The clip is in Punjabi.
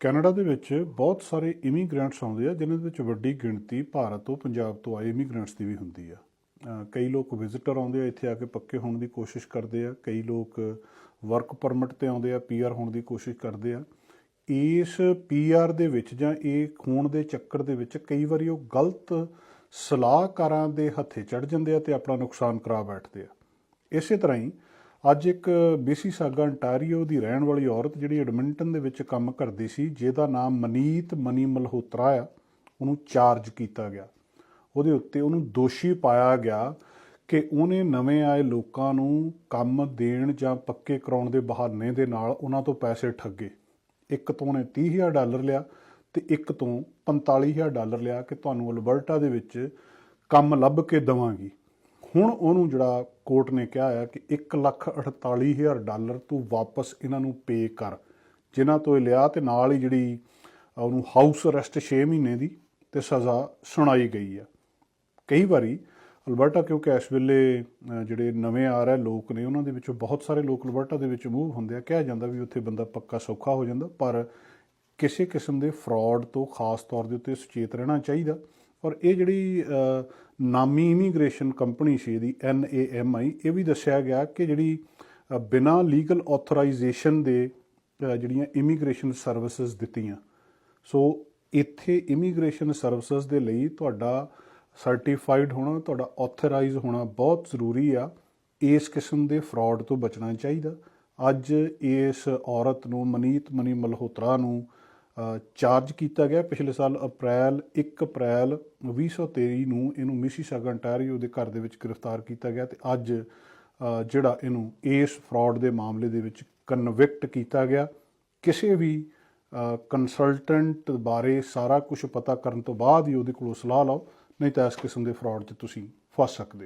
ਕੈਨੇਡਾ ਦੇ ਵਿੱਚ ਬਹੁਤ ਸਾਰੇ ਇਮੀਗ੍ਰੈਂਟਸ ਆਉਂਦੇ ਆ, ਜਿਨ੍ਹਾਂ ਦੇ ਵਿੱਚ ਵੱਡੀ ਗਿਣਤੀ ਭਾਰਤ ਤੋਂ, ਪੰਜਾਬ ਤੋਂ ਆਏ ਇਮੀਗ੍ਰੈਂਟਸ ਦੀ ਵੀ ਹੁੰਦੀ ਆ। ਕਈ ਲੋਕ ਵਿਜ਼ਿਟਰ ਆਉਂਦੇ ਆ, ਇੱਥੇ ਆ ਕੇ ਪੱਕੇ ਹੋਣ ਦੀ ਕੋਸ਼ਿਸ਼ ਕਰਦੇ ਆ। ਕਈ ਲੋਕ ਵਰਕ ਪਰਮਿਟ ਤੇ ਆਉਂਦੇ ਆ ਪੀਆਰ ਹੋਣ ਦੀ ਕੋਸ਼ਿਸ਼ ਕਰਦੇ ਆ। ਇਸ ਪੀਆਰ ਦੇ ਵਿੱਚ ਜਾਂ ਇਹ ਖੂਨ ਦੇ ਚੱਕਰ ਦੇ ਵਿੱਚ ਕਈ ਵਾਰੀ ਉਹ ਗਲਤ ਸਲਾਹਕਾਰਾਂ ਦੇ ਹੱਥੇ ਚੜ ਜਾਂਦੇ ਆ ਤੇ ਆਪਣਾ ਨੁਕਸਾਨ ਕਰਾ ਬੈਠਦੇ ਆ। ਇਸੇ ਤਰ੍ਹਾਂ ਹੀ ਅੱਜ ਇੱਕ ਬੀਸੀ ਸਾਗਾ ਅੰਟਾਰੀਓ ਦੀ ਰਹਿਣ ਵਾਲੀ ਔਰਤ ਜਿਹੜੀ ਐਡਮਿੰਟਨ ਦੇ ਵਿੱਚ ਕੰਮ ਕਰਦੀ ਸੀ, ਜਿਹਦਾ ਨਾਮ ਮਨੀਤ ਮਨੀ ਮਲਹੋਤਰਾ ਆ, ਉਹਨੂੰ ਚਾਰਜ ਕੀਤਾ ਗਿਆ। ਉਹਦੇ ਉੱਤੇ ਉਹਨੂੰ ਦੋਸ਼ੀ ਪਾਇਆ ਗਿਆ ਕਿ ਉਹਨੇ ਨਵੇਂ ਆਏ ਲੋਕਾਂ ਨੂੰ ਕੰਮ ਦੇਣ ਜਾਂ ਪੱਕੇ ਕਰਾਉਣ ਦੇ ਬਹਾਨੇ ਦੇ ਨਾਲ ਉਹਨਾਂ ਤੋਂ ਪੈਸੇ ਠੱਗੇ। ਇੱਕ ਤੋਂ ਉਹਨੇ 30000 ਡਾਲਰ ਲਿਆ ਤੇ ਇੱਕ ਤੋਂ 45000 ਡਾਲਰ ਲਿਆ ਕਿ ਤੁਹਾਨੂੰ ਅਲਬਰਟਾ ਦੇ ਵਿੱਚ ਕੰਮ ਲੱਭ ਕੇ ਦਵਾਂਗੀ। ਹੁਣ ਉਹਨੂੰ ਜਿਹੜਾ ਕੋਰਟ ਨੇ ਕਿਹਾ ਆ ਕਿ 148000 ਡਾਲਰ ਤੂੰ ਵਾਪਸ ਇਹਨਾਂ ਨੂੰ ਪੇ ਕਰ। ਜਿਨ੍ਹਾਂ ਤੋਂ ਇਹ ਲਿਆ ਤੇ ਨਾਲ ਹੀ ਜਿਹੜੀ ਉਹਨੂੰ ਹਾਊਸ ਅਰੈਸਟ 6 ਮਹੀਨੇ ਦੀ ਤੇ ਸਜ਼ਾ ਸੁਣਾਈ ਗਈ ਆ। ਕਈ ਵਾਰੀ ਅਲਬਰਟਾ, ਕਿਉਂਕਿ ਇਸ ਵੇਲੇ ਜਿਹੜੇ ਨਵੇਂ ਆ ਰਹੇ ਲੋਕ ਨੇ, ਉਹਨਾਂ ਦੇ ਵਿੱਚੋਂ ਬਹੁਤ ਸਾਰੇ ਲੋਕ ਅਲਬਰਟਾ ਦੇ ਵਿੱਚ ਮੂਵ ਹੁੰਦੇ ਆ। ਕਿਹਾ ਜਾਂਦਾ ਵੀ ਉੱਥੇ ਬੰਦਾ ਪੱਕਾ ਸੌਖਾ ਹੋ ਜਾਂਦਾ, ਪਰ ਕਿਸੇ ਕਿਸਮ ਦੇ ਫਰਾਡ ਤੋਂ ਖਾਸ ਤੌਰ ਦੇ ਉੱਤੇ ਸੁਚੇਤ ਰਹਿਣਾ ਚਾਹੀਦਾ। ਔਰ ਇਹ ਜਿਹੜੀ ਨਾਮੀ ਇਮੀਗ੍ਰੇਸ਼ਨ ਕੰਪਨੀ ਸੀ ਇਹਦੀ NAMI ਇਹ ਵੀ ਦੱਸਿਆ ਗਿਆ ਕਿ ਜਿਹੜੀ ਅ, ਬਿਨਾਂ ਲੀਗਲ ਆਥੋਰਾਈਜੇਸ਼ਨ ਦੇ ਜਿਹੜੀਆਂ ਇਮੀਗ੍ਰੇਸ਼ਨ ਸਰਵਿਸਿਜ਼ ਦਿੱਤੀਆਂ। ਸੋ ਇੱਥੇ ਇਮੀਗ੍ਰੇਸ਼ਨ ਸਰਵਿਸਿਜ਼ ਦੇ ਲਈ ਤੁਹਾਡਾ ਸਰਟੀਫਾਈਡ ਹੋਣਾ ਤੁਹਾਡਾ ਆਥੋਰਾਈਜ਼ ਹੋਣਾ ਬਹੁਤ ਜ਼ਰੂਰੀ ਆ। ਇਸ ਕਿਸਮ ਦੇ ਫਰਾਡ ਤੋਂ ਬਚਣਾ ਚਾਹੀਦਾ। ਅੱਜ ਇਸ ਔਰਤ ਨੂੰ ਮਨੀਤ ਮਨੀ ਮਲਹੋਤਰਾ ਨੂੰ ਚਾਰਜ ਕੀਤਾ ਗਿਆ ਪਿਛਲੇ ਸਾਲ ਅਪ੍ਰੈਲ 1 ਅਪ੍ਰੈਲ 2023 ਨੂੰ ਇਹਨੂੰ ਮਿਸੀਸਾਗਾ ਅੰਟਾਰੀਓ ਦੇ ਘਰ ਦੇ ਵਿੱਚ ਗ੍ਰਿਫਤਾਰ ਕੀਤਾ ਗਿਆ ਤੇ ਅੱਜ ਜਿਹੜਾ ਇਹਨੂੰ ਇਸ ਫਰਾਡ ਦੇ ਮਾਮਲੇ ਦੇ ਵਿੱਚ ਕਨਵਿਕਟ ਕੀਤਾ ਗਿਆ। ਕਿਸੇ ਵੀ ਕੰਸਲਟੈਂਟ ਬਾਰੇ ਸਾਰਾ ਕੁਝ ਪਤਾ ਕਰਨ ਤੋਂ ਬਾਅਦ ਹੀ ਉਹਦੇ ਕੋਲੋਂ ਸਲਾਹ ਲਓ, ਨਹੀਂ ਤਾਂ ਇਸ ਕਿਸਮ ਦੇ ਫਰਾਡ 'ਚ ਤੁਸੀਂ ਫਸ ਸਕਦੇ